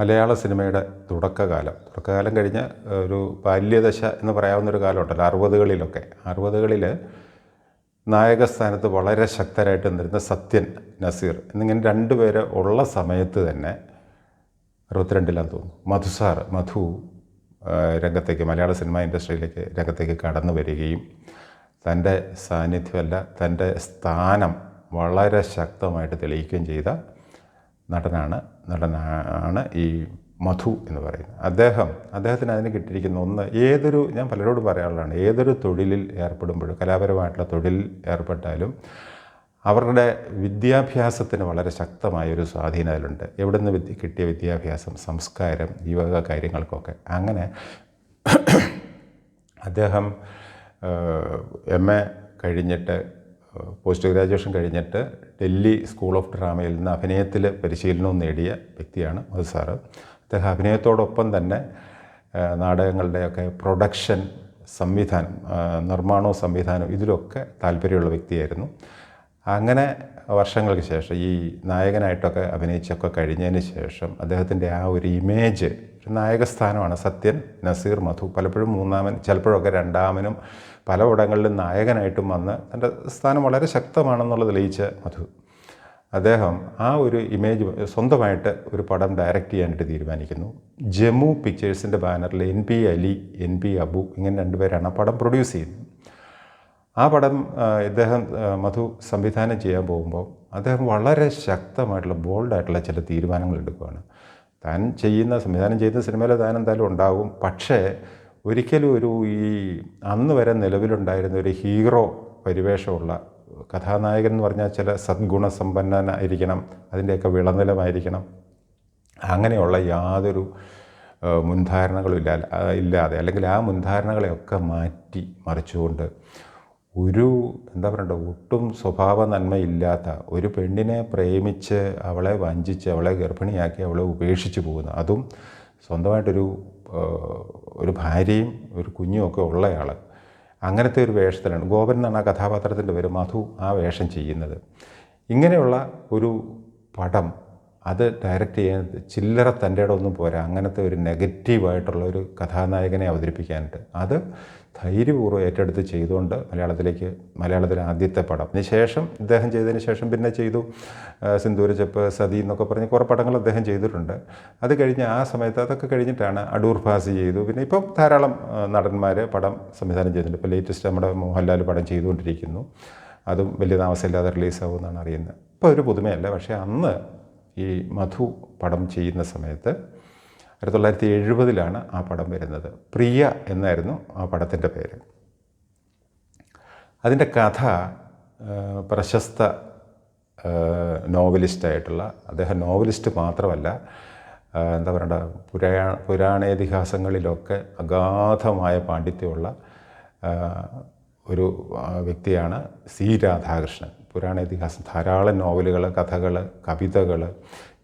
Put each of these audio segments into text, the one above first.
മലയാള സിനിമയുടെ തുടക്കകാലം. തുടക്കകാലം കഴിഞ്ഞ് ഒരു ബാല്യദശ എന്ന് പറയാവുന്നൊരു കാലമുണ്ടല്ലോ അറുപതുകളിലൊക്കെ. അറുപതുകളിൽ നായകസ്ഥാനത്ത് വളരെ ശക്തരായിട്ട് നിന്നിരുന്ന സത്യൻ നസീർ എന്നിങ്ങനെ രണ്ടുപേര് ഉള്ള സമയത്ത് തന്നെ അറുപത്തിരണ്ടിലാന്ന് തോന്നുന്നു. മധുസാർ മധു രംഗത്തേക്ക് മലയാള സിനിമ ഇൻഡസ്ട്രിയിലേക്ക് രംഗത്തേക്ക് കടന്നു വരികയും തന്റെ സാന്നിധ്യമല്ല തന്റെ സ്ഥാനം വളരെ ശക്തമായിട്ട് തെളിയിക്കുകയും ചെയ്ത നടനാണ് നടനാണ് ഈ മധു എന്ന് പറയുന്നത്. അദ്ദേഹം അദ്ദേഹത്തിന് അതിന് കിട്ടിയിരിക്കുന്ന ഒന്ന് ഏതൊരു ഞാൻ പലരോടും പറയാനുള്ളതാണ് ഏതൊരു തൊഴിലിൽ ഏർപ്പെടുമ്പോഴും കലാപരമായിട്ടുള്ള തൊഴിലിൽ ഏർപ്പെട്ടാലും അവരുടെ വിദ്യാഭ്യാസത്തിന് വളരെ ശക്തമായൊരു സ്വാധീനം അതിലുണ്ട്. എവിടെ നിന്ന് വിദ്യ കിട്ടിയ വിദ്യാഭ്യാസം സംസ്കാരം ഈ വക കാര്യങ്ങൾക്കൊക്കെ. അങ്ങനെ അദ്ദേഹം എം എ കഴിഞ്ഞിട്ട് പോസ്റ്റ് ഗ്രാജുവേഷൻ കഴിഞ്ഞിട്ട് ഡൽഹി സ്കൂൾ ഓഫ് ഡ്രാമയിൽ നിന്ന് അഭിനയത്തിൽ പരിശീലനവും നേടിയ വ്യക്തിയാണ് മധു സാറ്. അദ്ദേഹം അഭിനയത്തോടൊപ്പം തന്നെ നാടകങ്ങളുടെയൊക്കെ പ്രൊഡക്ഷൻ സംവിധാനം നിർമ്മാണവും സംവിധാനവും ഇതിലൊക്കെ താല്പര്യമുള്ള വ്യക്തിയായിരുന്നു. അങ്ങനെ വർഷങ്ങൾക്ക് ശേഷം ഈ നായകനായിട്ടൊക്കെ അഭിനയിച്ചൊക്കെ കഴിഞ്ഞതിന് ശേഷം അദ്ദേഹത്തിന്റെ ആ ഒരു ഇമേജ് ഒരു നായകസ്ഥാനമാണ് സത്യൻ നസീർ മധു. പലപ്പോഴും മൂന്നാമൻ ചിലപ്പോഴൊക്കെ രണ്ടാമനും പല പലയിടങ്ങളിലും നായകനായിട്ടും വന്ന് തന്റെ സ്ഥാനം വളരെ ശക്തമാണെന്നുള്ളത് തെളിയിച്ച മധു. അദ്ദേഹം ആ ഒരു ഇമേജ് സ്വന്തമായിട്ട് ഒരു പടം ഡയറക്റ്റ് ചെയ്യാനായിട്ട് തീരുമാനിക്കുന്നു. ജമ്മു പിക്ചേഴ്സിന്റെ ബാനറിൽ N P Ali N P Abu ഇങ്ങനെ രണ്ടുപേരാണ് ആ പടം പ്രൊഡ്യൂസ് ചെയ്യുന്നത്. ആ പടം ഇദ്ദേഹം മധു സംവിധാനം ചെയ്യാൻ പോകുമ്പോൾ അദ്ദേഹം വളരെ ശക്തമായിട്ടുള്ള ബോൾഡായിട്ടുള്ള ചില തീരുമാനങ്ങൾ എടുക്കുകയാണ് താൻ ചെയ്യുന്ന സംവിധാനം ചെയ്യുന്ന സിനിമയിൽ താൻ എന്തായാലും ഉണ്ടാകും. പക്ഷേ ഒരിക്കലും ഒരു ഈ അന്ന് വരെ നിലവിലുണ്ടായിരുന്ന ഒരു ഹീറോ പരിവേഷമുള്ള കഥാനായകൻ എന്ന് പറഞ്ഞാൽ ചില സദ്ഗുണസമ്പന്നനായിരിക്കണം അതിന്റെയൊക്കെ വിളനിലമായിരിക്കണം. അങ്ങനെയുള്ള യാതൊരു മുൻധാരണകളും ഇല്ല ഇല്ലാതെ അല്ലെങ്കിൽ ആ മുൻധാരണകളെയൊക്കെ മാറ്റി മറിച്ചുകൊണ്ട് ഒരു എന്താ പറയണ്ട ഒട്ടും സ്വഭാവ നന്മയില്ലാത്ത ഒരു പെണ്ണിനെ പ്രേമിച്ച് അവളെ വഞ്ചിച്ച് അവളെ ഗർഭിണിയാക്കി അവളെ ഉപേക്ഷിച്ച് പോകുന്ന. അതും സ്വന്തമായിട്ടൊരു ഒരു ഭാര്യയും ഒരു കുഞ്ഞും ഒക്കെ ഉള്ളയാൾ അങ്ങനത്തെ ഒരു വേഷത്തിലാണ്. ഗോപൻ എന്നാണ് ആ കഥാപാത്രത്തിന്റെ പേര് മധു ആ വേഷം ചെയ്യുന്നത്. ഇങ്ങനെയുള്ള ഒരു പടം അത് ഡയറക്റ്റ് ചെയ്യാൻ ചില്ലറ തന്റെ ഒന്നും പോരാ. അങ്ങനത്തെ ഒരു നെഗറ്റീവായിട്ടുള്ള ഒരു കഥാനായകനെ അവതരിപ്പിക്കാനായിട്ട്. അത് ധൈര്യപൂർവം ഏറ്റെടുത്ത് ചെയ്തുകൊണ്ട് മലയാളത്തിലേക്ക് മലയാളത്തിലെ ആദ്യത്തെ പടം. അതിന് ശേഷം ഇദ്ദേഹം ചെയ്തതിന് ശേഷം പിന്നെ ചെയ്തു സിന്ദൂര സിന്ദൂരച്ചപ്പ് സതി എന്നൊക്കെ പറഞ്ഞ് കുറേ പടങ്ങൾ അദ്ദേഹം ചെയ്തിട്ടുണ്ട്. അത് കഴിഞ്ഞ് ആ സമയത്ത് അതൊക്കെ കഴിഞ്ഞിട്ടാണ് അടൂർ ഭാസി ചെയ്തു. പിന്നെ ഇപ്പം ധാരാളം നടന്മാർ പടം സംവിധാനം ചെയ്തിട്ടുണ്ട്. ഇപ്പോൾ ലേറ്റസ്റ്റ് നമ്മുടെ മോഹൻലാൽ പടം ചെയ്തുകൊണ്ടിരിക്കുന്നു. അതും വലിയ താമസമില്ലാതെ റിലീസാവുമെന്നാണ് അറിയുന്നത്. ഇപ്പോൾ ഒരു പുതുമയല്ല പക്ഷേ അന്ന് ഈ മധു പടം ചെയ്യുന്ന സമയത്ത് ആയിരത്തി തൊള്ളായിരത്തി എഴുപതിലാണ് ആ പടം വരുന്നത്. പ്രിയ എന്നായിരുന്നു ആ പടത്തിന്റെ പേര്. അതിന്റെ കഥ പ്രശസ്ത നോവലിസ്റ്റായിട്ടുള്ള അദ്ദേഹം നോവലിസ്റ്റ് മാത്രമല്ല എന്താ പറയണ്ട പുരാ പുരാണേതിഹാസങ്ങളിലൊക്കെ അഗാധമായ പാണ്ഡിത്യമുള്ള ഒരു വ്യക്തിയാണ് സി രാധാകൃഷ്ണൻ. പുരാണേതിഹാസം ധാരാളം നോവലുകൾ കഥകൾ കവിതകൾ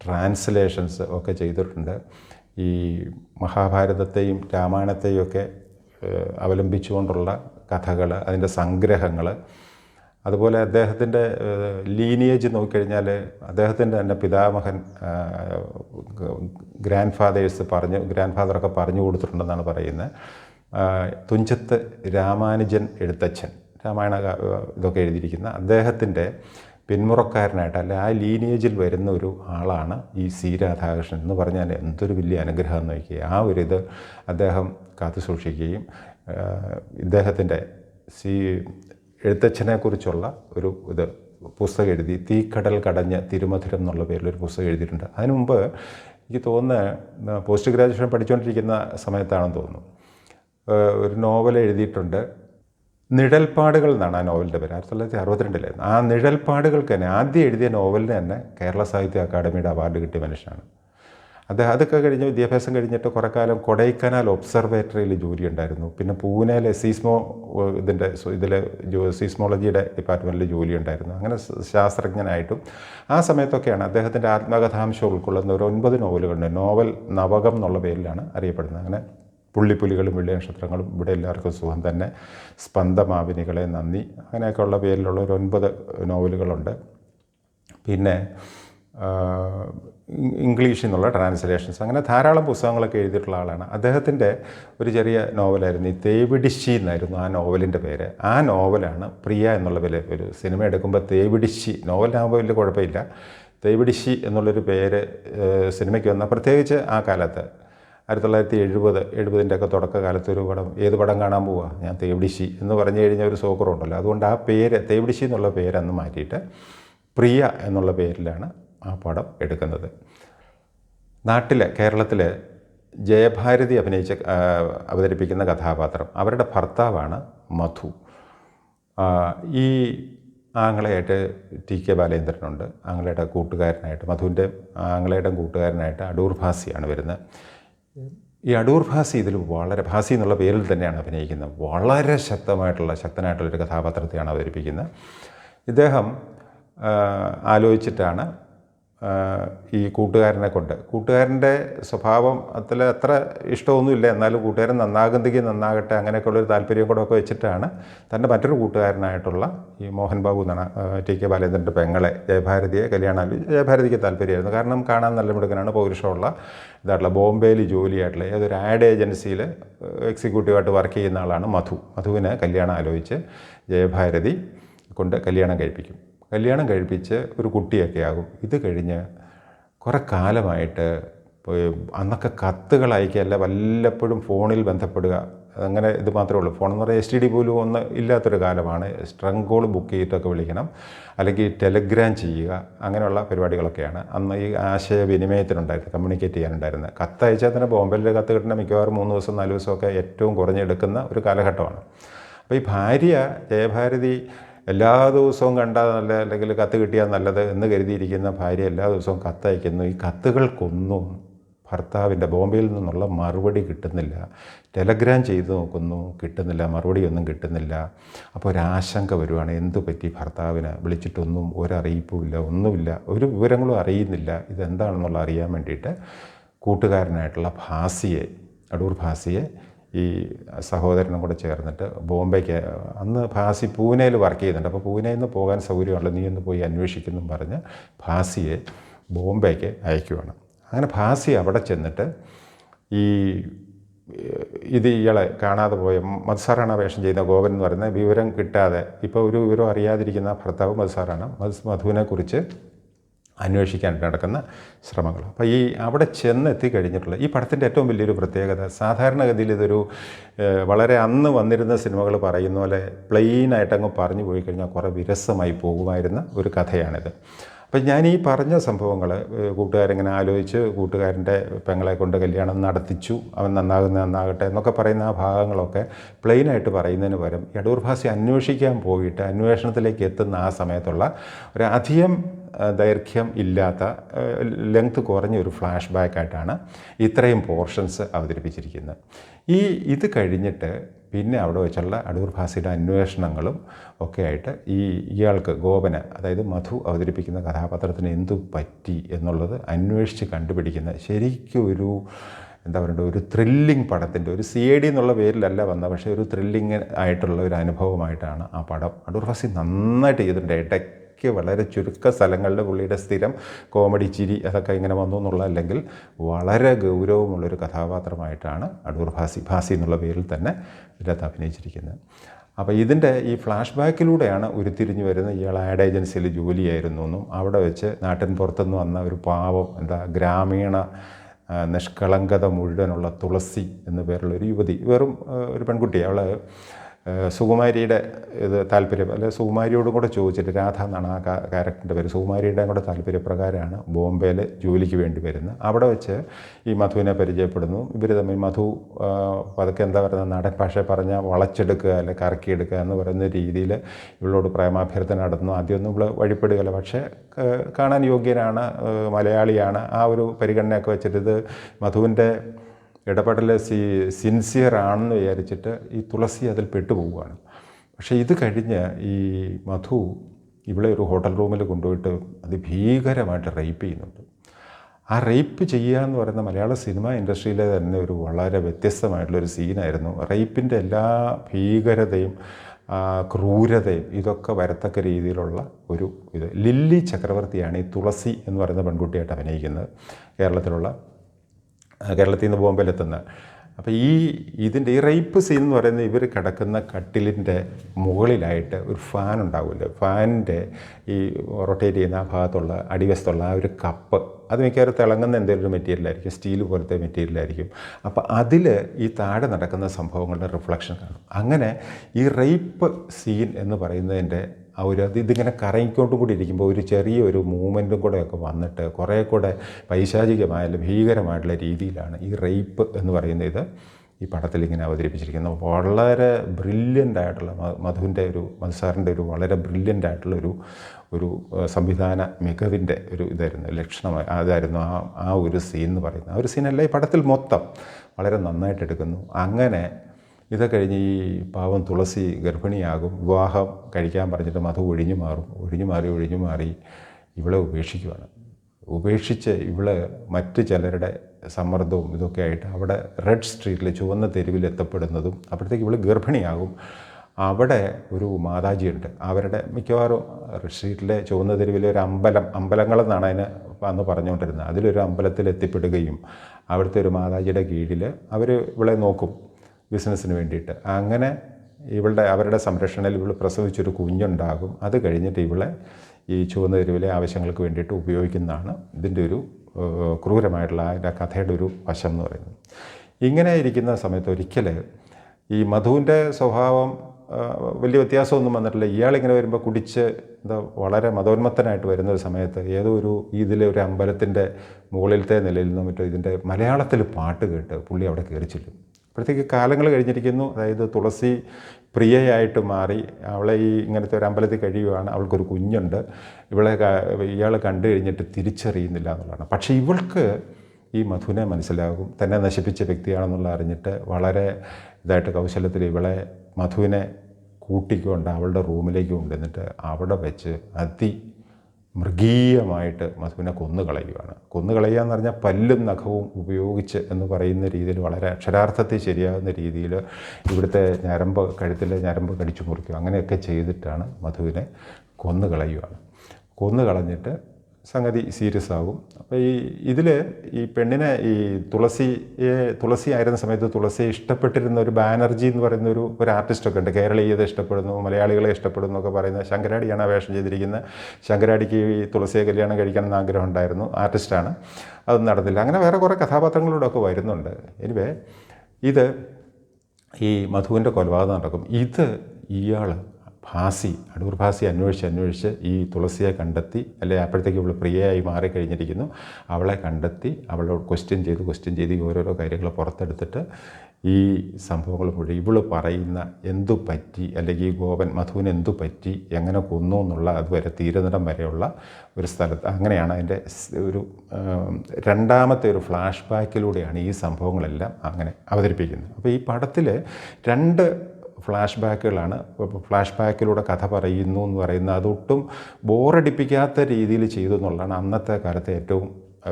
ട്രാൻസ്ലേഷൻസ് ഒക്കെ ചെയ്തിട്ടുണ്ട്. ഈ മഹാഭാരതത്തെയും രാമായണത്തെയും ഒക്കെ അവലംബിച്ചുകൊണ്ടുള്ള കഥകൾ അതിന്റെ സംഗ്രഹങ്ങൾ അതുപോലെ അദ്ദേഹത്തിന്റെ ലീനിയേജ് നോക്കിക്കഴിഞ്ഞാൽ അദ്ദേഹത്തിന്റെ തന്നെ പിതാമഹൻ ഗ്രാൻഡ് ഫാദേഴ്സ് പറഞ്ഞു ഗ്രാൻഡ് ഫാദറൊക്കെ പറഞ്ഞു കൊടുത്തിട്ടുണ്ടെന്നാണ് പറയുന്നത്. തുഞ്ചത്ത് രാമാനുജൻ എഴുത്തച്ഛൻ രാമായണ ഇതൊക്കെ എഴുതിയിരിക്കുന്ന അദ്ദേഹത്തിന്റെ പിന്മുറക്കാരനായിട്ട് അല്ലെ ആ ലീനിയേജിൽ വരുന്ന ഒരു ആളാണ് ഈ സി രാധാകൃഷ്ണൻ എന്ന് പറഞ്ഞാൽ എന്തൊരു വലിയ അനുഗ്രഹം എന്ന് വയ്ക്കുക. ആ ഒരു ഇത് അദ്ദേഹം കാത്തു സൂക്ഷിക്കുകയും ഇദ്ദേഹത്തിന്റെ സി എഴുത്തച്ഛനെക്കുറിച്ചുള്ള ഒരു ഇത് പുസ്തകം എഴുതി തീക്കടൽ കടഞ്ഞ തിരുമധുരം എന്നുള്ള പേരിൽ ഒരു പുസ്തകം എഴുതിയിട്ടുണ്ട്. അതിനു മുമ്പ് എനിക്ക് തോന്നുന്നത് പോസ്റ്റ് ഗ്രാജുവേഷൻ പഠിച്ചുകൊണ്ടിരിക്കുന്ന സമയത്താണെന്ന് തോന്നുന്നു. ഒരു നോവൽ എഴുതിയിട്ടുണ്ട്. നിഴൽപ്പാടുകൾ എന്നാണ് ആ നോവലിന്റെ പേര്. ആയിരത്തി തൊള്ളായിരത്തി അറുപത്തിരണ്ടിലായിരുന്നു ആ നിഴൽപ്പാടുകൾക്ക് തന്നെ ആദ്യം എഴുതിയ നോവലിന് തന്നെ കേരള സാഹിത്യ അക്കാദമിയുടെ അവാർഡ് കിട്ടിയ മനുഷ്യനാണ്. അദ്ദേഹം അതൊക്കെ കഴിഞ്ഞ് വിദ്യാഭ്യാസം കഴിഞ്ഞിട്ട് കുറേ കാലം കൊടൈക്കനാൽ ഒബ്സർവേറ്ററിയിൽ ജോലി ഉണ്ടായിരുന്നു. പിന്നെ പൂനെയിലെ സീസ്മോ ഇതിന്റെ ഇതിലെ സീസ്മോളജിയുടെ ഡിപ്പാർട്ട്മെന്റിൽ ജോലി ഉണ്ടായിരുന്നു. അങ്ങനെ ശാസ്ത്രജ്ഞനായിട്ടും ആ സമയത്തൊക്കെയാണ് അദ്ദേഹത്തിന്റെ ആത്മകഥാംശം ഉൾക്കൊള്ളുന്ന ഒരു ഒൻപത് നോവലുകളുണ്ട്. നോവൽ നവകം എന്നുള്ള പേരിലാണ് അറിയപ്പെടുന്നത്. അങ്ങനെ പുള്ളിപ്പുലികളും വെള്ളി നക്ഷത്രങ്ങളും ഇവിടെ എല്ലാവർക്കും സുഖം തന്നെ. സ്പന്ദമാവിനികളെ നന്ദി. അങ്ങനെയൊക്കെയുള്ള പേരിലുള്ള ഒരു ഒൻപത് നോവലുകളുണ്ട്. പിന്നെ ഇംഗ്ലീഷിൽ നിന്നുള്ള ട്രാൻസ്ലേഷൻസ്. അങ്ങനെ ധാരാളം പുസ്തകങ്ങളൊക്കെ എഴുതിയിട്ടുള്ള ആളാണ്. അദ്ദേഹത്തിന്റെ ഒരു ചെറിയ നോവലായിരുന്നു ഈ തേവിടിശ്ശി എന്നായിരുന്നു ആ നോവലിന്റെ പേര്. ആ നോവലാണ് പ്രിയ എന്നുള്ള പേര് ഒരു സിനിമ എടുക്കുമ്പോൾ തേവിടിശ്ശി നോവലാകുമ്പോൾ വലിയ കുഴപ്പമില്ല. തേവിടിശ്ശി എന്നുള്ളൊരു പേര് സിനിമയ്ക്ക് വന്ന പ്രത്യേകിച്ച് ആ കാലത്ത് ആയിരത്തി തൊള്ളായിരത്തി എഴുപത് എഴുപതിന്റെ ഒക്കെ തുടക്കകാലത്ത് ഒരു പടം ഏത് പടം കാണാൻ പോവുക ഞാൻ തേവിഡിശി എന്ന് പറഞ്ഞു കഴിഞ്ഞാൽ ഒരു സോക്കറുണ്ടല്ലോ. അതുകൊണ്ട് ആ പേര് തേവിഡിശി എന്നുള്ള പേരന്ന് മാറ്റിയിട്ട് പ്രിയ എന്നുള്ള പേരിലാണ് ആ പടം എടുക്കുന്നത്. നാട്ടിൽ കേരളത്തിൽ ജയഭാരതി അഭിനയിച്ച അവതരിപ്പിക്കുന്ന കഥാപാത്രം അവരുടെ ഭർത്താവാണ് മധു. ഈ ആങ്ങളയായിട്ട് ടി കെ ബാലേന്ദ്രനുണ്ട്. ആങ്ങളയുടെ കൂട്ടുകാരനായിട്ട് മധുവിന്റെ ആങ്ങളയുടെ കൂട്ടുകാരനായിട്ട് അടൂർ ഭാസിയാണ് വരുന്നത്. ഈ അടൂർ ഭാസി ഇതിൽ വളരെ ഭാസി എന്നുള്ള പേരിൽ തന്നെയാണ് അഭിനയിക്കുന്നത്. വളരെ ശക്തമായിട്ടുള്ള ശക്തനായിട്ടുള്ളൊരു കഥാപാത്രത്തെയാണ് അവതരിപ്പിക്കുന്നത്. ഇദ്ദേഹം ആലോചിച്ചിട്ടാണ് ഈ കൂട്ടുകാരനെ കൊണ്ട്. കൂട്ടുകാരന്റെ സ്വഭാവം അതിൽ അത്ര ഇഷ്ടമൊന്നുമില്ല. എന്നാലും കൂട്ടുകാരൻ നന്നാകുന്നെങ്കിൽ നന്നാകട്ടെ അങ്ങനെയൊക്കെയുള്ളൊരു താല്പര്യം കൂടെ ഒക്കെ വെച്ചിട്ടാണ് തന്റെ മറ്റൊരു കൂട്ടുകാരനായിട്ടുള്ള ഈ മോഹൻ ബാബു എന്നാണ് ടി കെ ബാലേന്ദ്രന്റെ പെങ്ങളെ ജയഭാരതിയെ കല്യാണം ജയഭാരതിക്ക് താല്പര്യമായിരുന്നു. കാരണം കാണാൻ നല്ല മിടുക്കനാണ് പൗരുഷമുള്ള ഇതായിട്ടുള്ള ബോംബെയിൽ ജോലിയായിട്ടുള്ള ഏതൊരു ആഡ് ഏജൻസിയിൽ എക്സിക്യൂട്ടീവായിട്ട് വർക്ക് ചെയ്യുന്ന ആളാണ് മധു. മധുവിനെ കല്യാണം ആലോചിച്ച് ജയഭാരതി കൊണ്ട് കല്യാണം കഴിപ്പിക്കും. കല്യാണം കഴിപ്പിച്ച് ഒരു കുട്ടിയൊക്കെ ആകും ഇത് കഴിഞ്ഞ് കുറേ കാലമായിട്ട് അന്നൊക്കെ കത്തുകൾ അയക്കുകയല്ല വല്ലപ്പോഴും ഫോണിൽ ബന്ധപ്പെടുക. അങ്ങനെ ഇത് മാത്രമേ ഉള്ളൂ. ഫോൺ എന്ന് പറഞ്ഞാൽ എസ് ടി ഡി പോലും ഒന്ന് ഇല്ലാത്തൊരു കാലമാണ്. സ്ട്രങ് കോൾ ബുക്ക് ചെയ്തിട്ടൊക്കെ വിളിക്കണം. അല്ലെങ്കിൽ ടെലഗ്രാം ചെയ്യുക. അങ്ങനെയുള്ള പരിപാടികളൊക്കെയാണ്. അന്ന് ഈ ആശയവിനിമയത്തിനുണ്ടായിരുന്നു കമ്മ്യൂണിക്കേറ്റ് ചെയ്യാനുണ്ടായിരുന്നത്. കത്തയച്ചാൽ തന്നെ ബോംബെയിലെ കത്ത് കിട്ടുന്ന മിക്കവാറും മൂന്ന് ദിവസം നാല് ദിവസമൊക്കെ ഏറ്റവും കുറഞ്ഞെടുക്കുന്ന ഒരു കാലഘട്ടമാണ്. അപ്പോൾ ഈ ഭാര്യ ജയഭാരതി എല്ലാ ദിവസവും കണ്ടാൽ നല്ല അല്ലെങ്കിൽ കത്ത് കിട്ടിയാൽ നല്ലത് എന്ന് കരുതിയിരിക്കുന്ന ഭാര്യ എല്ലാ ദിവസവും കത്തയക്കുന്നു. ഈ കത്തുകൾക്കൊന്നും ഭർത്താവിന്റെ ബോംബെയിൽ നിന്നുള്ള മറുപടി കിട്ടുന്നില്ല. ടെലഗ്രാം ചെയ്തു നോക്കുന്നു കിട്ടുന്നില്ല മറുപടിയൊന്നും കിട്ടുന്നില്ല. അപ്പോൾ ഒരാശങ്ക വരുവാണ്. എന്തു പറ്റി ഭർത്താവിന്? വിളിച്ചിട്ടൊന്നും ഒരറിയിപ്പുമില്ല ഒന്നുമില്ല. ഒരു വിവരങ്ങളും അറിയുന്നില്ല. ഇതെന്താണെന്നുള്ള അറിയാൻ വേണ്ടിയിട്ട് കൂട്ടുകാരനായിട്ടുള്ള ഭാസിയെ അടൂർ ഭാസിയെ ഈ സഹോദരനും കൂടെ ചേർന്നിട്ട് ബോംബെക്ക് അന്ന് ഭാസി പൂനെയിൽ വർക്ക് ചെയ്യുന്നുണ്ട് അപ്പോൾ പൂനെയിൽ നിന്ന് പോകാൻ സൗകര്യമുള്ള നീ ഒന്ന് പോയി അന്വേഷിക്കുന്നു പറഞ്ഞ് ഭാസിയെ ബോംബെക്ക് അയക്കുവാണ്. അങ്ങനെ ഭാസി അവിടെ ചെന്നിട്ട് ഈ ഇത് ഇയാളെ കാണാതെ പോയ മത്സാറാണ് വേഷം ചെയ്യുന്ന ഗോപൻ എന്ന് പറയുന്ന വിവരം കിട്ടാതെ ഇപ്പോൾ ഒരു വിവരം അറിയാതിരിക്കുന്ന ഭർത്താവ് മത്സാറാണ് മത്സ് മധുവിനെ കുറിച്ച് അന്വേഷിക്കാൻ നടക്കുന്ന ശ്രമങ്ങൾ. അപ്പോൾ ഈ അവിടെ ചെന്ന് എത്തിക്കഴിഞ്ഞിട്ടുള്ള ഈ പടത്തിന്റെ ഏറ്റവും വലിയൊരു പ്രത്യേകത സാധാരണഗതിയിൽ ഇതൊരു വളരെ അന്ന് വന്നിരുന്ന സിനിമകൾ പറയുന്ന പോലെ പ്ലെയിനായിട്ട് അങ്ങ് പറഞ്ഞു പോയി കഴിഞ്ഞാൽ കുറേ വിരസമായി പോകുമായിരുന്ന ഒരു കഥയാണിത്. അപ്പം ഞാൻ ഈ പറഞ്ഞ സംഭവങ്ങൾ കൂട്ടുകാരിങ്ങനെ ആലോചിച്ച് കൂട്ടുകാരന്റെ പെങ്ങളെ കൊണ്ട് കല്യാണം നടത്തിച്ചു അവൻ നന്നാകുന്ന നന്നാകട്ടെ എന്നൊക്കെ പറയുന്ന ആ ഭാഗങ്ങളൊക്കെ പ്ലെയിനായിട്ട് പറയുന്നതിന് പകരം എടൂർഭാസി അന്വേഷിക്കാൻ പോയിട്ട് അന്വേഷണത്തിലേക്ക് എത്തുന്ന ആ സമയത്തുള്ള ഒരു അധികം ദൈർഘ്യം ഇല്ലാത്ത ലെങ്ത് കുറഞ്ഞ ഒരു ഫ്ലാഷ് ബാക്കായിട്ടാണ് ഇത്രയും പോർഷൻസ് അവതരിപ്പിച്ചിരിക്കുന്നത്. ഈ ഇത് കഴിഞ്ഞിട്ട് പിന്നെ അവിടെ വെച്ചുള്ള അടൂർ ഭാസിയുടെ അന്വേഷണങ്ങളും ഒക്കെ ആയിട്ട് ഈ ഇയാൾക്ക് ഗോപന അതായത് മധു അവതരിപ്പിക്കുന്ന കഥാപാത്രത്തിന് എന്തു പറ്റി എന്നുള്ളത് അന്വേഷിച്ച് കണ്ടുപിടിക്കുന്ന ശരിക്കും ഒരു എന്താ പറയണ്ട ഒരു ത്രില്ലിംഗ് പടത്തിന്റെ ഒരു സി എ ഡി എന്നുള്ള പേരിലല്ല വന്ന പക്ഷേ ഒരു ത്രില്ലിംഗ് ആയിട്ടുള്ള ഒരു അനുഭവമായിട്ടാണ് ആ പടം അടൂർ ഭാസി നന്നായിട്ട് ചെയ്തിട്ടുണ്ട്. ഇടയ്ക്ക് വളരെ ചുരുക്ക സ്ഥലങ്ങളിൽ പുള്ളിയുടെ സ്ഥിരം കോമഡി ചിരി അതൊക്കെ ഇങ്ങനെ വന്നു എന്നുള്ള അല്ലെങ്കിൽ വളരെ ഗൗരവമുള്ളൊരു കഥാപാത്രമായിട്ടാണ് അടൂർ ഭാസി ഭാസി എന്നുള്ള പേരിൽ തന്നെ ഇതിനകത്ത് അഭിനയിച്ചിരിക്കുന്നത്. അപ്പോൾ ഇതിന്റെ ഈ ഫ്ലാഷ് ബാക്കിലൂടെയാണ് ഉരുത്തിരിഞ്ഞു വരുന്ന ഇയാൾ ആഡ് ഏജൻസിയിൽ ജോലിയായിരുന്നു എന്നും അവിടെ വെച്ച് നാട്ടിൻ പുറത്തുനിന്ന് വന്ന ഒരു പാവം എന്താ ഗ്രാമീണ നിഷ്കളങ്കത മുഴുവനുള്ള തുളസി എന്നു പേരുള്ള ഒരു യുവതി വെറും ഒരു പെൺകുട്ടി. അവൾ സുകുമാരിയുടെ ഇത് താല്പര്യം അല്ലെ സുകുമാരിയോടും കൂടെ ചോദിച്ചിട്ട് രാധ എന്നാണ് ആ ക്യാരക്ടറിന്റെ പേര്. സുകുമാരിയുടെ കൂടെ താല്പര്യപ്രകാരമാണ് ബോംബെയിൽ ജോലിക്ക് വേണ്ടി വരുന്നത് അവിടെ വെച്ച് ഈ മധുവിനെ പരിചയപ്പെടുന്നു. ഇവർ തമ്മിൽ മധു പതുക്കെ എന്താ പറയുന്നത് നടൻ ഭാഷ പറഞ്ഞാൽ വളച്ചെടുക്കുക അല്ലെ കറക്കിയെടുക്കുക എന്ന് പറയുന്ന രീതിയിൽ ഇവളോട് പ്രേമാഭ്യർത്ഥന നടത്തുന്നു. ആദ്യമൊന്നും ഇവൾ വഴിപ്പെടുകയല്ല. പക്ഷേ കാണാൻ യോഗ്യനാണ് മലയാളിയാണ്. ആ ഒരു പരിഗണനയൊക്കെ വെച്ചിട്ട് ഇത് മധുവിന്റെ ഇടപെടൽ സി സിൻസിയർ ആണെന്ന് വിചാരിച്ചിട്ട് ഈ തുളസി അതിൽ പെട്ടുപോവുകയാണ്. പക്ഷേ ഇത് കഴിഞ്ഞ് ഈ മധു ഇവിടെ ഒരു ഹോട്ടൽ റൂമിൽ കൊണ്ടുപോയിട്ട് അതിഭീകരമായിട്ട് റേപ്പ് ചെയ്യുന്നുണ്ട്. ആ റേപ്പ് ചെയ്യുക എന്ന് പറയുന്ന മലയാള സിനിമ ഇൻഡസ്ട്രിയിലെ തന്നെ ഒരു വളരെ വ്യത്യസ്തമായിട്ടുള്ളൊരു സീനായിരുന്നു. റേപ്പിന്റെ എല്ലാ ഭീകരതയും ക്രൂരതയും ഇതൊക്കെ വരത്തക്ക രീതിയിലുള്ള ഒരു ഇത്. ലില്ലി ചക്രവർത്തിയാണ് ഈ തുളസി എന്ന് പറയുന്ന പെൺകുട്ടിയായിട്ട് അഭിനയിക്കുന്നത് കേരളത്തിലുള്ള കേരളത്തിൽ നിന്ന് ബോംബെയിലെത്തുന്ന അപ്പോൾ ഈ ഇതിന്റെ ഈ റേപ്പ് സീൻ എന്ന് പറയുന്നത് ഇവർ കിടക്കുന്ന കട്ടിലിന്റെ മുകളിലായിട്ട് ഒരു ഫാൻ ഉണ്ടാവില്ല ഫാനിന്റെ ഈ റൊട്ടേറ്റ് ചെയ്യുന്ന ആ ഭാഗത്തുള്ള അടിവശത്തുള്ള ആ ഒരു കപ്പ് അത് മിക്കവാറും തിളങ്ങുന്ന എന്തെങ്കിലും ഒരു മെറ്റീരിയലായിരിക്കും സ്റ്റീൽ പോലത്തെ മെറ്റീരിയലായിരിക്കും അപ്പോൾ അതിൽ ഈ താഴെ നടക്കുന്ന സംഭവങ്ങളുടെ റിഫ്ലക്ഷൻ കാണും. അങ്ങനെ ഈ റേപ്പ് സീൻ എന്ന് പറയുന്നതിന്റെ ആ ഒരു അത് ഇതിങ്ങനെ കറങ്ങിക്കൊണ്ടും കൂടി ഇരിക്കുമ്പോൾ ഒരു ചെറിയ ഒരു മൂവ്മെന്റും കൂടെ ഒക്കെ വന്നിട്ട് കുറേ കൂടെ പൈശാചികമായാലും ഭീകരമായിട്ടുള്ള രീതിയിലാണ് ഈ റേപ്പ് എന്ന് പറയുന്ന ഇത് ഈ പടത്തിൽ ഇങ്ങനെ അവതരിപ്പിച്ചിരിക്കുന്നത്. വളരെ ബ്രില്യന്റ് ആയിട്ടുള്ള മധുവിന്റെ ഒരു മത്സാറിന്റെ ഒരു വളരെ ബ്രില്യന്റ് ആയിട്ടുള്ള ഒരു ഒരു സംവിധാന മികവിന്റെ ഒരു ഇതായിരുന്നു ലക്ഷണമായി അതായിരുന്നു ആ ആ ഒരു സീൻ എന്ന് പറയുന്നത്. ആ ഒരു സീനല്ല ഈ പടത്തിൽ മൊത്തം വളരെ നന്നായിട്ട് എടുക്കുന്നു അങ്ങനെ ഇത് കഴിഞ്ഞ് ഈ പാവം തുളസി ഗർഭിണിയാകും. വിവാഹം കഴിക്കാൻ പറഞ്ഞിട്ട് മധു ഒഴിഞ്ഞു മാറും. ഒഴിഞ്ഞു മാറി ഒഴിഞ്ഞു മാറി ഇവളെ ഉപേക്ഷിക്കുവാണ്. ഉപേക്ഷിച്ച് ഇവൾ മറ്റ് ചിലരുടെ സമ്മർദ്ദവും ഇതൊക്കെ ആയിട്ട് അവിടെ റെഡ് സ്ട്രീറ്റിൽ ചുവന്ന തെരുവിൽ എത്തപ്പെടുന്നതും അപ്പോഴത്തേക്ക് ഇവൾ ഗർഭിണിയാകും. അവിടെ ഒരു മാതാജിയുണ്ട്. അവരുടെ മിക്കവാറും റെഡ് സ്ട്രീറ്റിലെ ചുവന്ന തെരുവിലെ ഒരു അമ്പലം അമ്പലങ്ങളെന്നാണ് അതിന് അന്ന് പറഞ്ഞുകൊണ്ടിരുന്നത്. അതിലൊരു അമ്പലത്തിൽ എത്തിപ്പെടുകയും അവിടുത്തെ ഒരു മാതാജിയുടെ കീഴിൽ അവർ ഇവളെ നോക്കും. ബിസിനസ്സിന് വേണ്ടിയിട്ട്. അങ്ങനെ ഇവളുടെ അവരുടെ സംരക്ഷണയിൽ ഇവൾ പ്രസവിച്ചൊരു കുഞ്ഞുണ്ടാകും. അത് കഴിഞ്ഞിട്ട് ഇവളെ ഈ ചുവന്ന തെരുവിലെ ആവശ്യങ്ങൾക്ക് വേണ്ടിയിട്ട് ഉപയോഗിക്കുന്നതാണ്. ഇതിന്റെ ഒരു ക്രൂരമായിട്ടുള്ള അതിന്റെ കഥയുടെ ഒരു വശം എന്ന് പറയുന്നത്. ഇങ്ങനെ ഇരിക്കുന്ന സമയത്ത് ഒരിക്കൽ ഈ മധുവിന്റെ സ്വഭാവം വലിയ വ്യത്യാസമൊന്നും വന്നിട്ടില്ല. ഇയാളിങ്ങനെ വരുമ്പോൾ കുടിച്ച് എന്താ വളരെ മതോന്മത്തനായിട്ട് വരുന്ന ഒരു സമയത്ത് ഏതോ ഒരു ഇതിലെ ഒരു അമ്പലത്തിന്റെ മുകളിലത്തെ നിലയിൽ നിന്നും മറ്റോ ഇതിന്റെ മലയാളത്തിൽ പാട്ട് കേട്ട് പുള്ളി അവിടെ കയറി അപ്പോഴത്തേക്ക് കാലങ്ങൾ കഴിഞ്ഞിരിക്കുന്നു. അതായത് തുളസി പ്രിയയായിട്ട് മാറി. അവളെ ഈ ഇങ്ങനത്തെ ഒരു അമ്പലത്തിൽ കഴിയുകയാണ് അവൾക്കൊരു കുഞ്ഞുണ്ട്. ഇവളെ ഇയാൾ കണ്ടു കഴിഞ്ഞിട്ട് തിരിച്ചറിയുന്നില്ല എന്നുള്ളതാണ്. പക്ഷേ ഇവൾക്ക് ഈ മധുവിനെ മനസ്സിലാകും. തന്നെ നശിപ്പിച്ച വ്യക്തിയാണെന്നുള്ള അറിഞ്ഞിട്ട് വളരെ ഇതായിട്ട് കൗശലത്തിൽ ഇവളെ മധുവിനെ കൂട്ടിക്കൊണ്ട് അവളുടെ റൂമിലേക്ക് കൊണ്ടുവന്നിട്ട് അവിടെ വെച്ച് അതി മൃഗീയമായിട്ട് മധുവിനെ കൊന്നുകളയുകയാണ് കൊന്നുകളയുക കൊന്നു കളയുക എന്ന് പറഞ്ഞാൽ പല്ലും നഖവും ഉപയോഗിച്ച് എന്ന് പറയുന്ന രീതിയിൽ വളരെ അക്ഷരാർത്ഥത്തിൽ ശരിയാകുന്ന രീതിയിൽ ഇവിടുത്തെ ഞരമ്പ് കഴുത്തിലെ ഞരമ്പ് കടിച്ചു മുറിക്കുക അങ്ങനെയൊക്കെ ചെയ്തിട്ടാണ് മധുവിനെ കൊന്നുകളയുകയാണ് കൊന്നുകളഞ്ഞിട്ട് കൊന്നു കളഞ്ഞിട്ട് സംഗതി സീരിയസ് ആകും. അപ്പോൾ ഈ ഇതിൽ ഈ പെണ്ണിനെ ഈ തുളസിയെ തുളസി ആയിരുന്ന സമയത്ത് തുളസിയെ ഇഷ്ടപ്പെട്ടിരുന്ന ഒരു ബാനർജി എന്ന് പറയുന്ന ഒരു ഒരു ആർട്ടിസ്റ്റൊക്കെ ഉണ്ട്. കേരളീയത ഇഷ്ടപ്പെടുന്നു മലയാളികളെ ഇഷ്ടപ്പെടുന്നു ഒക്കെ പറയുന്ന ശങ്കരാടിയാണ് ആ വേഷം ചെയ്തിരിക്കുന്നത്. ശങ്കരാടിക്ക് ഈ തുളസിയെ കല്യാണം കഴിക്കണം എന്ന് ആഗ്രഹം ഉണ്ടായിരുന്നു. ആർട്ടിസ്റ്റാണ് അത് നടന്നില്ല. അങ്ങനെ വേറെ കുറേ കഥാപാത്രങ്ങളിലൂടെയൊക്കെ വരുന്നുണ്ട്. എനിവേ ഇത് ഈ മധുവിന്റെ കൊലപാതകം നടക്കും. ഇത് ഇയാൾ ഭാസി അടൂർ ഭാസി അന്വേഷിച്ച് അന്വേഷിച്ച് ഈ തുളസിയെ കണ്ടെത്തി അല്ലെ അപ്പോഴത്തേക്ക് ഇവൾ പ്രിയയായി മാറിക്കഴിഞ്ഞിരിക്കുന്നു അവളെ കണ്ടെത്തി അവളോട് ക്വസ്റ്റ്യൻ ചെയ്ത് ക്വസ്റ്റ്യൻ ചെയ്ത് ഓരോരോ കാര്യങ്ങൾ പുറത്തെടുത്തിട്ട് ഈ സംഭവങ്ങൾ മുഴുവൻ ഇവൾ പറയുന്ന എന്തു പറ്റി അല്ലെങ്കിൽ ഗോപൻ മധുവിന് എന്തു പറ്റി എങ്ങനെ കൊന്നു എന്നുള്ള അതുവരെ തീരനിടം വരെയുള്ള ഒരു സ്ഥലത്ത് അങ്ങനെയാണ് അതിന്റെ ഒരു രണ്ടാമത്തെ ഒരു ഫ്ലാഷ് ബാക്കിലൂടെയാണ് ഈ സംഭവങ്ങളെല്ലാം അങ്ങനെ അവതരിപ്പിക്കുന്നത്. അപ്പോൾ ഈ പടത്തിൽ രണ്ട് ഫ്ലാഷ് ബാക്കുകളാണ് ഫ്ലാഷ് ബാക്കിലൂടെ കഥ പറയുന്നു എന്ന് പറയുന്നത് അതൊട്ടും ബോറടിപ്പിക്കാത്ത രീതിയിൽ ചെയ്തു എന്നുള്ളതാണ് അന്നത്തെ കാലത്തെ ഏറ്റവും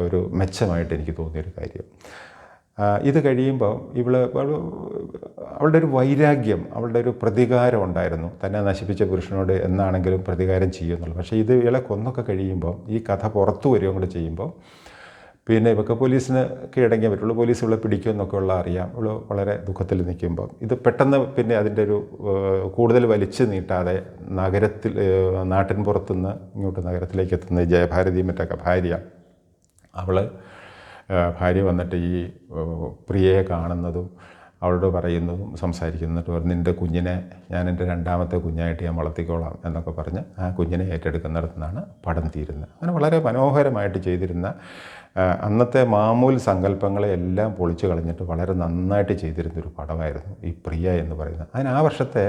ഒരു മെച്ചമായിട്ട് എനിക്ക് തോന്നിയൊരു കാര്യം. ഇത് കഴിയുമ്പോൾ ഇവൾ അവളുടെ ഒരു വൈരാഗ്യം അവളുടെ ഒരു പ്രതികാരം ഉണ്ടായിരുന്നു. തന്നെ നശിപ്പിച്ച പുരുഷനോട് എന്നാണെങ്കിലും പ്രതികാരം ചെയ്യുമെന്നുള്ളത്. പക്ഷേ ഇത് ഇവളെ കൊന്നൊക്കെ കഴിയുമ്പോൾ ഈ കഥ പുറത്തു വരികയും കൂടെ ചെയ്യുമ്പോൾ പിന്നെ ഇവക്ക് പോലീസിന് കീഴടങ്ങിയേ പറ്റുള്ളൂ. പോലീസ് ഇവിടെ പിടിക്കും എന്നൊക്കെ ഉള്ള അറിയാം. ഇവൾ വളരെ ദുഃഖത്തിൽ നിൽക്കുമ്പോൾ ഇത് പെട്ടെന്ന് പിന്നെ അതിന്റെ ഒരു കൂടുതൽ വലിച്ചു നീട്ടാതെ നഗരത്തിൽ നാട്ടിൻ പുറത്തുനിന്ന് ഇങ്ങോട്ട് നഗരത്തിലേക്ക് എത്തുന്ന ജയഭാരതി മറ്റൊക്കെ ഭാര്യ അവൾ ഭാര്യ വന്നിട്ട് ഈ പ്രിയയെ കാണുന്നതും അവളോട് പറയുന്നു സംസാരിക്കുന്നിട്ട് പറഞ്ഞു നിന്റെ കുഞ്ഞിനെ ഞാൻ എന്റെ രണ്ടാമത്തെ കുഞ്ഞായിട്ട് ഞാൻ വളർത്തിക്കോളാം എന്നൊക്കെ പറഞ്ഞ് ആ കുഞ്ഞിനെ ഏറ്റെടുക്കുന്നിടത്തുനിന്നാണ് പടം തീരുന്നത്. അങ്ങനെ വളരെ മനോഹരമായിട്ട് ചെയ്തിരുന്ന അന്നത്തെ മാമൂൽ സങ്കല്പങ്ങളെ എല്ലാം പൊളിച്ചു കളഞ്ഞിട്ട് വളരെ നന്നായിട്ട് ചെയ്തിരുന്നൊരു പടമായിരുന്നു ഈ പ്രിയ എന്ന് പറയുന്നത്. അതിന് ആ വർഷത്തെ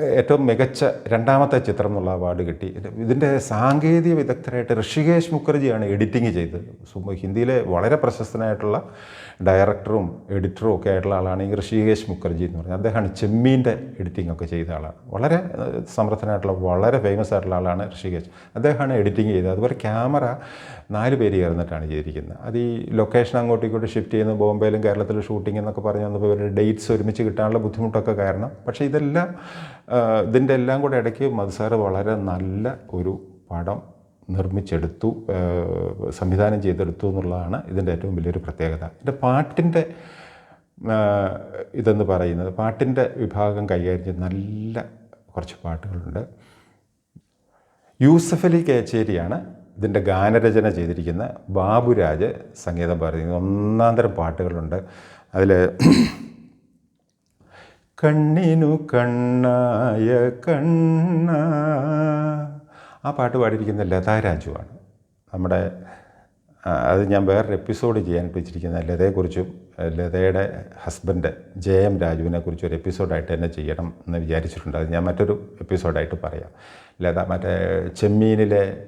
ഏറ്റവും മികച്ച രണ്ടാമത്തെ ചിത്രം എന്നുള്ള അവാർഡ് കിട്ടി. ഇതിന്റെ സാങ്കേതിക വിദഗ്ധരായിട്ട് ഋഷികേശ് മുഖർജിയാണ് എഡിറ്റിംഗ് ചെയ്തത് ഹിന്ദിയിലെ വളരെ പ്രശസ്തനായിട്ടുള്ള ഡയറക്ടറും എഡിറ്ററും ഒക്കെ ആയിട്ടുള്ള ആളാണ് ഈ ഋഷികേശ് മുഖർജി എന്ന് പറഞ്ഞാൽ അദ്ദേഹമാണ് ചെമ്മീന്റെ എഡിറ്റിംഗ് ഒക്കെ ചെയ്ത ആളാണ്. വളരെ സമർത്ഥനായിട്ടുള്ള വളരെ ഫേമസ് ആയിട്ടുള്ള ആളാണ് ഋഷികേശ്. അദ്ദേഹമാണ് എഡിറ്റിംഗ് ചെയ്തത്. അതുപോലെ ക്യാമറ നാല് പേര് ചേർന്നിട്ടാണ് ചെയ്തിരിക്കുന്നത്. അത് ഈ ലൊക്കേഷൻ അങ്ങോട്ടും ഇങ്ങോട്ടും ഷിഫ്റ്റ് ചെയ്യുന്ന. ബോംബെയിലും കേരളത്തിലും ഷൂട്ടിംഗ് എന്നൊക്കെ പറഞ്ഞു വന്നപ്പോൾ ഇവരുടെ ഡേറ്റ്സ് ഒരുമിച്ച് കിട്ടാനുള്ള ബുദ്ധിമുട്ടൊക്കെ കാരണം. പക്ഷേ ഇതെല്ലാം ഇതിന്റെ എല്ലാം കൂടെ ഇടയ്ക്ക് മധുസാറ് വളരെ നല്ല ഒരു പടം നിർമ്മിച്ചെടുത്തു സംവിധാനം ചെയ്തെടുത്തു എന്നുള്ളതാണ് ഇതിന്റെ ഏറ്റവും വലിയൊരു പ്രത്യേകത. എന്റെ പാട്ടിന്റെ ഇതെന്ന് പറയുന്നത് പാട്ടിന്റെ വിഭാഗം കൈകാര്യം ചെയ്ത് നല്ല കുറച്ച് പാട്ടുകളുണ്ട്. യൂസഫ് അലി കേച്ചേരിയാണ് ഇതിന്റെ ഗാനരചന ചെയ്തിരിക്കുന്ന ബാബുരാജ് സംഗീതം പറയുന്നത്. ഒന്നാം തരം പാട്ടുകളുണ്ട്. അതിൽ കണ്ണിനു കണ്ണായ കണ്ണ. ആ പാട്ട് പാടിയിരിക്കുന്ന ലതാ രാജുവാണ് നമ്മുടെ അത് ഞാൻ വേറൊരു എപ്പിസോഡ് ചെയ്യാൻ വെച്ചിരിക്കുന്ന ലതയെക്കുറിച്ചും ലതയുടെ ഹസ്ബൻഡ് ജെ എം രാജുവിനെ കുറിച്ച് ഒരു എപ്പിസോഡായിട്ട് തന്നെ ചെയ്യണം എന്ന് വിചാരിച്ചിട്ടുണ്ട്. അത് ഞാൻ മറ്റൊരു എപ്പിസോഡായിട്ട് പറയാം. ലത മറ്റേ ചെമ്മീനിലെ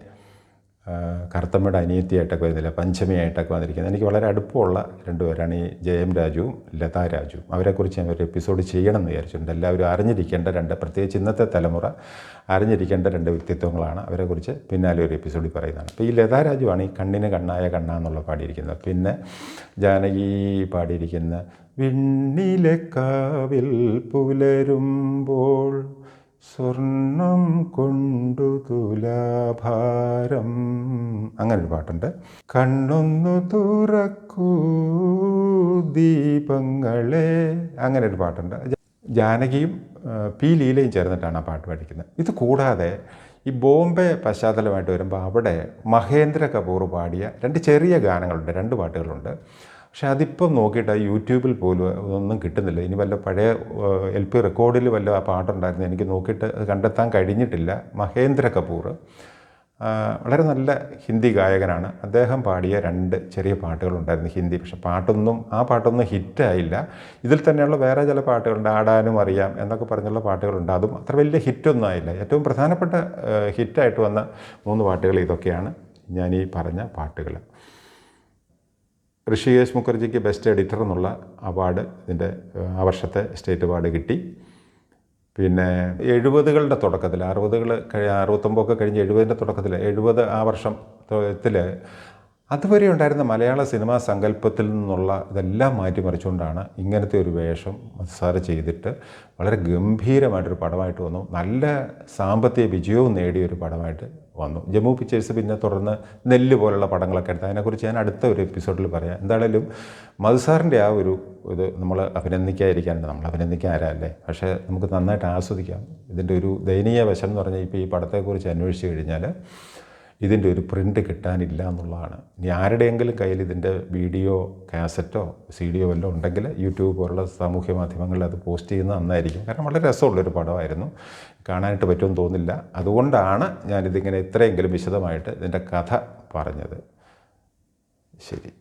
കറുത്തമ്മയുടെ അനിയത്തിയായിട്ടൊക്കെ വരുന്നില്ല? പഞ്ചമിയായിട്ടൊക്കെ വന്നിരിക്കുന്നത്. എനിക്ക് വളരെ അടുപ്പമുള്ള രണ്ടുപേരാണ് ഈ ജെ എം രാജുവും ലതാ രാജുവും. അവരെക്കുറിച്ച് ഞാൻ ഒരു എപ്പിസോഡ് ചെയ്യണം എന്ന് വിചാരിച്ചിട്ടുണ്ട്. എല്ലാവരും അറിഞ്ഞിരിക്കേണ്ട രണ്ട് പ്രത്യേകിച്ച് ഇന്നത്തെ തലമുറ അറിഞ്ഞിരിക്കേണ്ട രണ്ട് വ്യക്തിത്വങ്ങളാണ് അവരെക്കുറിച്ച് പിന്നാലെ ഒരു എപ്പിസോഡിൽ പറയുന്നതാണ്. അപ്പോൾ ഈ ലതാ രാജുവാണ് ഈ കണ്ണിന് കണ്ണായ കണ്ണ എന്നുള്ള പാടിയിരിക്കുന്നത്. പിന്നെ ജാനകി പാടിയിരിക്കുന്ന വിണ്ണിലെ കാവിൽ പുലരുമ്പോൾ സ്വർണം കൊണ്ടു തുലാഭാരം. അങ്ങനൊരു പാട്ടുണ്ട്. കണ്ണൊന്നു തുറക്കൂ ദീപങ്ങളെ. അങ്ങനെ ഒരു പാട്ടുണ്ട് ജാനകിയും പി ലീലയും ചേർന്നിട്ടാണ് ആ പാട്ട് പഠിക്കുന്നത്. ഇത് കൂടാതെ ഈ ബോംബെ പശ്ചാത്തലമായിട്ട് വരുമ്പോൾ അവിടെ മഹേന്ദ്ര കപൂർ പാടിയ രണ്ട് ചെറിയ ഗാനങ്ങളുണ്ട് രണ്ട് പാട്ടുകളുണ്ട്. പക്ഷെ അതിപ്പം നോക്കിയിട്ട് യൂട്യൂബിൽ പോലും ഒന്നും കിട്ടുന്നില്ല. ഇനി വല്ല പഴയ എൽ പി റെക്കോർഡിൽ വല്ല ആ പാട്ടുണ്ടായിരുന്നു എനിക്ക് നോക്കിയിട്ട് കണ്ടെത്താൻ കഴിഞ്ഞിട്ടില്ല. മഹേന്ദ്ര കപൂർ വളരെ നല്ല ഹിന്ദി ഗായകനാണ്. അദ്ദേഹം പാടിയ രണ്ട് ചെറിയ പാട്ടുകളുണ്ടായിരുന്നു ഹിന്ദി. പക്ഷെ പാട്ടൊന്നും ആ പാട്ടൊന്നും ഹിറ്റായില്ല. ഇതിൽ തന്നെയുള്ള വേറെ ചില പാട്ടുകളുണ്ട് ആടാനും അറിയാം എന്നൊക്കെ പറഞ്ഞുള്ള പാട്ടുകളുണ്ട്. അതും അത്ര വലിയ ഹിറ്റൊന്നും ആയില്ല. ഏറ്റവും പ്രധാനപ്പെട്ട ഹിറ്റായിട്ട് വന്ന മൂന്ന് പാട്ടുകൾ ഇതൊക്കെയാണ് ഞാൻ ഈ പറഞ്ഞ പാട്ടുകൾ. ഋഷികേശ് മുഖർജിക്ക് ബെസ്റ്റ് എഡിറ്റർ എന്നുള്ള അവാർഡ് ഇതിന്റെ ആ വർഷത്തെ സ്റ്റേറ്റ് അവാർഡ് കിട്ടി. പിന്നെ എഴുപതുകളുടെ തുടക്കത്തിൽ അറുപതുകൾ കഴി അറുപത്തൊമ്പതൊക്കെ കഴിഞ്ഞ് എഴുപതിന്റെ തുടക്കത്തിൽ എഴുപത് ആ വർഷം വർഷത്തിൽ അതുവരെ ഉണ്ടായിരുന്ന മലയാള സിനിമാ സങ്കല്പത്തിൽ നിന്നുള്ള ഇതെല്ലാം മാറ്റിമറിച്ചുകൊണ്ടാണ് ഇങ്ങനത്തെ ഒരു വേഷം സാറ് ചെയ്തിട്ട് വളരെ ഗംഭീരമായിട്ടൊരു പടമായിട്ട് വന്നു. നല്ല സാമ്പത്തിക വിജയവും നേടിയ ഒരു പടമായിട്ട് വന്നു. ജമ്മു പിക്ചേഴ്സ് പിന്നെ തുടർന്ന് നെല്ല് പോലുള്ള പടങ്ങളൊക്കെ എടുത്ത്. അതിനെക്കുറിച്ച് ഞാൻ അടുത്ത ഒരു എപ്പിസോഡിൽ പറയാം. എന്തായാലും മധുസാറിന്റെ ആ ഒരു ഇത് നമ്മൾ അഭിനന്ദിക്കാതിരിക്കാനുണ്ട് നമ്മൾ അഭിനന്ദിക്കാൻ ആരല്ലേ പക്ഷേ നമുക്ക് നന്നായിട്ട് ആസ്വദിക്കാം. ഇതിന്റെ ഒരു ദയനീയ വശം എന്ന് പറഞ്ഞാൽ ഇപ്പോൾ ഈ പടത്തെക്കുറിച്ച് അന്വേഷിച്ച് കഴിഞ്ഞാൽ ഇതിന്റെ ഒരു പ്രിന്റ് കിട്ടാനില്ല എന്നുള്ളതാണ്. ഇനി ആരുടെയെങ്കിലും കയ്യിൽ ഇതിന്റെ വീഡിയോ കാസറ്റോ സി ഡിയോ വല്ലതും ഉണ്ടെങ്കിൽ യൂട്യൂബ് പോലുള്ള സാമൂഹ്യ മാധ്യമങ്ങളിൽ അത് പോസ്റ്റ് ചെയ്യുന്നത് നന്നായിരിക്കും. കാരണം വളരെ രസമുള്ളൊരു പടമായിരുന്നു. കാണാനായിട്ട് പറ്റുമെന്ന് തോന്നില്ല. അതുകൊണ്ടാണ് ഞാനിതിങ്ങനെ ഇത്രയെങ്കിലും വിശദമായിട്ട് ഇതിന്റെ കഥ പറഞ്ഞത്. ശരി.